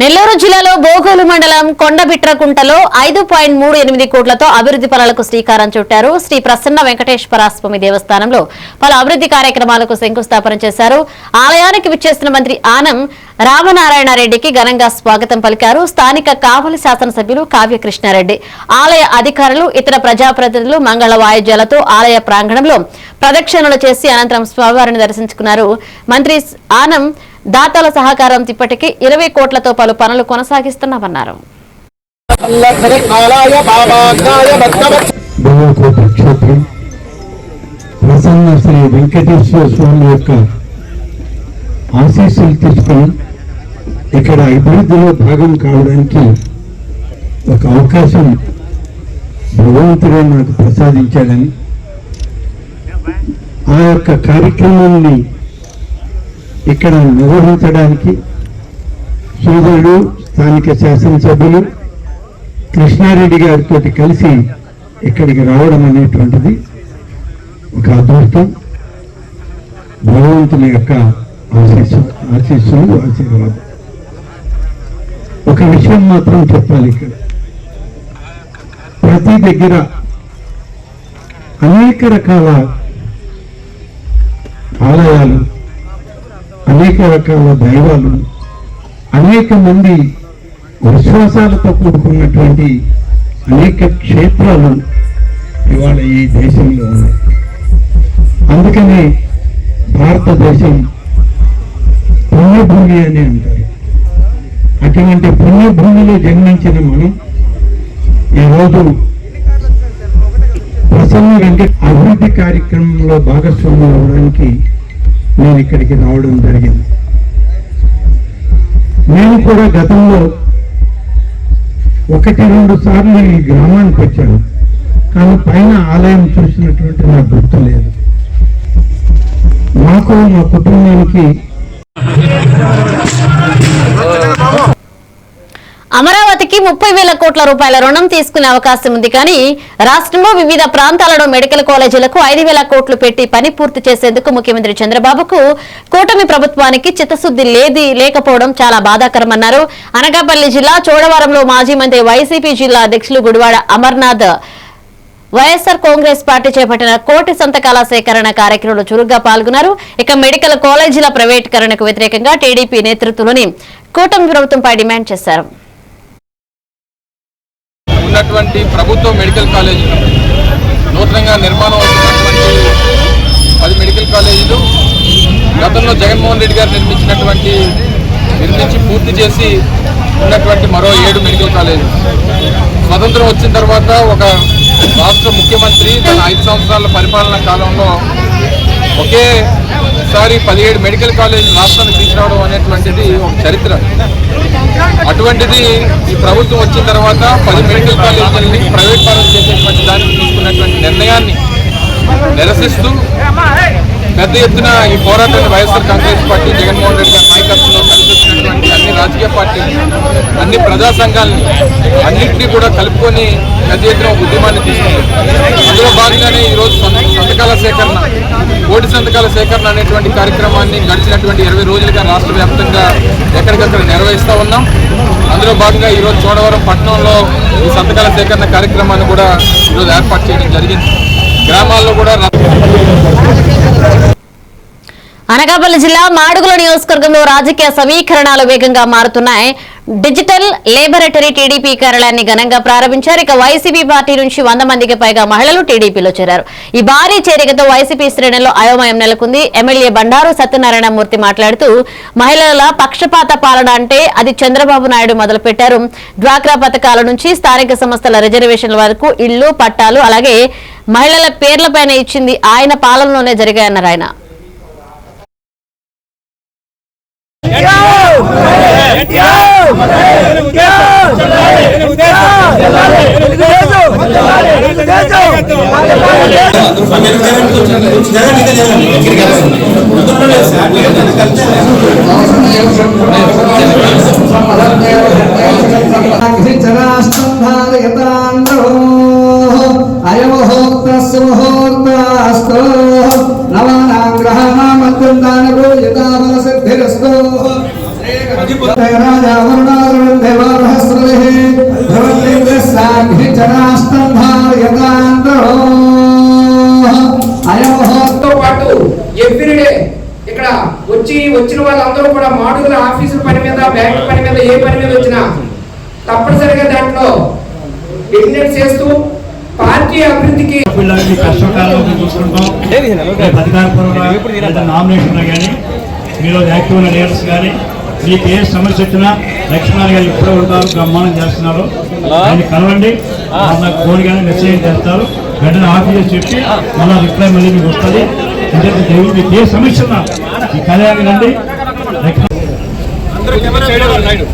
నెల్లూరు జిల్లాలో బోగోలు మండలం కొండబిట్రకుంటలో ఐదు పాయింట్ మూడు ఎనిమిది కోట్లతో అభివృద్ధి పనులకు శ్రీకారం చుట్టారు. శ్రీ ప్రసన్న వెంకటేశ్వర స్వామి దేవస్థానంలో పలు అభివృద్ధి కార్యక్రమాలకు శంకుస్థాపన చేశారు. ఆలయానికి విచ్చేసిన మంత్రి ఆనం రామనారాయణ రెడ్డికి ఘనంగా స్వాగతం పలికారు. స్థానిక కావలి శాసనసభ్యులు కావ్యకృష్ణారెడ్డి. ఆలయ అధికారులు ఇతర ప్రజాప్రతినిధులు మంగళ వాయిద్యాలతో ఆలయ ప్రాంగణంలో ప్రదక్షిణలు చేసి అనంతరం స్వామివారిని దర్శించుకున్నారు. మంత్రి ఆనం దాతల సహకారం ఇప్పటికీ ఇరవై కోట్లతో పలు పనులు కొనసాగిస్తున్నామన్నారు. ప్రసన్న శ్రీ వెంకటేశ్వర స్వామి యొక్క ఆశీస్సులు తీసుకుని ఇక్కడ అభివృద్ధిలో భాగం కావడానికి ఒక అవకాశం భగవంతుడే నాకు ప్రసాదించాడని ఆ యొక్క కార్యక్రమాన్ని ఇక్కడ నిర్వహించడానికి సోదరుడు స్థానిక శాసనసభ్యులు కృష్ణారెడ్డి గారితో కలిసి ఇక్కడికి రావడం అనేటువంటిది ఒక అదృష్టం. భగవంతుని యొక్క ఆశీస్సు ఆశీస్సులు ఆశీర్వాదం. ఒక విషయం మాత్రం చెప్పాలి ఇక్కడ. ప్రతి దగ్గర అనేక రకాల ఆలయాలు అనేక రకాల దైవాలు అనేక మంది విశ్వాసాలతో కూడుకున్నటువంటి అనేక క్షేత్రాలు ఇవాళ ఈ దేశంలో ఉన్నాయి. అందుకనే భారతదేశం పుణ్యభూమి అని అంటారు. అటువంటి పుణ్యభూమిలో జన్మించిన మనం ఈరోజు ప్రసన్న వెంకట అభివృద్ధి కార్యక్రమంలో భాగస్వామ్యం అవడానికి నేను ఇక్కడికి రావడం జరిగింది. నేను కూడా గతంలో ఒకటి రెండు సార్లు ఈ గ్రామానికి వచ్చాను. కానీ పైన ఆలయం చూసినటువంటి నాకు గుర్తు లేదు. మాకు మా కుటుంబానికి అమరావతికి ముప్పై వేల కోట్ల రూపాయల రుణం తీసుకునే అవకాశం ఉంది కానీ రాష్ట్రంలో వివిధ ప్రాంతాలలో మెడికల్ కాలేజీలకు ఐదు వేల కోట్లు పెట్టి పని పూర్తి చేసేందుకు ముఖ్యమంత్రి చంద్రబాబుకు కూటమి ప్రభుత్వానికి చిత్తశుద్ది లేది లేకపోవడం చాలా బాధాకరమన్నారు. అనకాపల్లి జిల్లా చోడవరంలో మాజీ మంత్రి వైసీపీ జిల్లా అధ్యక్షులు గుడివాడ అమర్నాథ్ వైఎస్ఆర్ కాంగ్రెస్ పార్టీ చేపట్టిన కోటి సంతకాల సేకరణ కార్యక్రమంలో చురుగ్గా పాల్గొన్నారు. ఇక మెడికల్ కాలేజీల ప్రైవేటీకరణకు వ్యతిరేకంగా టీడీపీ నేతృత్వంలోని కూటమి ప్రభుత్వంపై డిమాండ్ చేశారు. ఉన్నటువంటి ప్రభుత్వ మెడికల్ కాలేజీలు నూతనంగా నిర్మాణం అవుతున్నటువంటి పది మెడికల్ కాలేజీలు గతంలో జగన్మోహన్ రెడ్డి గారు నిర్మించినటువంటి నిర్మించి పూర్తి చేసి ఉన్నటువంటి మరో ఏడు మెడికల్ కాలేజీలు. స్వతంత్రం వచ్చిన తర్వాత ఒక రాష్ట్ర ముఖ్యమంత్రి తన ఐదు సంవత్సరాల పరిపాలన కాలంలో ఒకసారి పదిహేడు మెడికల్ కాలేజీలు రాష్ట్రానికి తీసుకురావడం అనేటువంటిది ఒక చరిత్ర. అటువంటిది ఈ ప్రభుత్వం వచ్చిన తర్వాత పది మెడికల్ కాలేజీలని ప్రైవేట్ పరం చేసేటువంటి దానికి తీసుకున్నటువంటి నిర్ణయాన్ని నిరసిస్తూ పెద్ద ఎత్తున ఈ పోరాటాన్ని వైఎస్ఆర్ కాంగ్రెస్ పార్టీ జగన్మోహన్ రెడ్డి గారి నాయకత్వంలో కలిసి అన్ని రాజకీయ పార్టీలు అన్ని ప్రజా సంఘాలని అన్నింటినీ కూడా కలుపుకొని పెద్ద ఎత్తున ఒక ఉద్యమాన్ని తీసుకుంది అందులో భాగంగానే ఈరోజు సంతకాల సేకరణ కోటి సంతకాల సేకరణ అనేటువంటి కార్యక్రమాన్ని గడిచినటువంటి ఇరవై రోజులుగా రాష్ట్ర వ్యాప్తంగా ఎక్కడికక్కడ నిర్వహిస్తూ ఉన్నాం. అందులో భాగంగా ఈరోజు చోడవరం పట్టణంలో ఈ సంతకాల సేకరణ కార్యక్రమాన్ని కూడా ఈరోజు ఏర్పాటు చేయడం జరిగింది. గ్రామాల్లో కూడా అనకాపల్లి జిల్లా మాడుగుల నియోజకవర్గంలో రాజకీయ సమీకరణాలు వేగంగా మారుతున్నాయి. డిజిటల్ లేబొరేటరీ టీడీపీ కార్యాలయాన్ని ఘనంగా ప్రారంభించారు. ఇక వైసీపీ పార్టీ నుంచి వంద మందికి పైగా మహిళలు టీడీపీలో చేరారు. ఈ భారీ చేరికతో వైసీపీ శ్రేణుల్లో అయోమయం నెలకొంది. ఎమ్మెల్యే బండారు సత్యనారాయణమూర్తి మాట్లాడుతూ మహిళల పక్షపాత పాలన అంటే అది చంద్రబాబు నాయుడు మొదలుపెట్టారు. డ్వాక్రా పథకాల నుంచి స్థానిక సంస్థల రిజర్వేషన్ల వరకు ఇళ్ళు పట్టాలు అలాగే మహిళల పేర్లపైన ఇచ్చింది ఆయన పాలనలోనే జరిగాయన్నారు ఆయన. అయమహోక్తస్సు ముహూర్తాస్తు నవానాం గ్రహాణాం అత్యుంతాని భూయితాఫల సిద్ధిరస్తు రాజా వరుణారుణం దేవాలహస్రవిః వచ్చిన వాళ్ళందరూ కూడా మాడుగుల ఆఫీసుల పని మీద బ్యాంక్ పని మీద ఏ పని మీద వచ్చినా తప్పనిసరిగా దాంట్లో అటెండెన్స్ చేస్తూ పార్టీ అభివృద్ధికి చూసుకుంటాం. నామినేషన్లో కానీ మీరు యాక్టివ్ ఉన్న లీడర్స్ కానీ మీకు ఏ సమస్య వచ్చినా లక్ష్మణ్ గారు ఎప్పుడో ఉంటారు బ్రహ్మాండం చేస్తున్నారు. ఆయన కలవండి. నాకు ఫోన్ కానీ మెసేజ్ చేస్తారు. వెంటనే ఆఫీస్ చెప్పి మళ్ళీ రిప్లై మళ్ళీ మీకు వస్తుంది. ఎందుకంటే దేవుడు మీకు ఏ సమస్య ఉన్నా ఈ కళ్యాణం రండి. అందరూ కెమెరా సైడ్ అవ్వండి,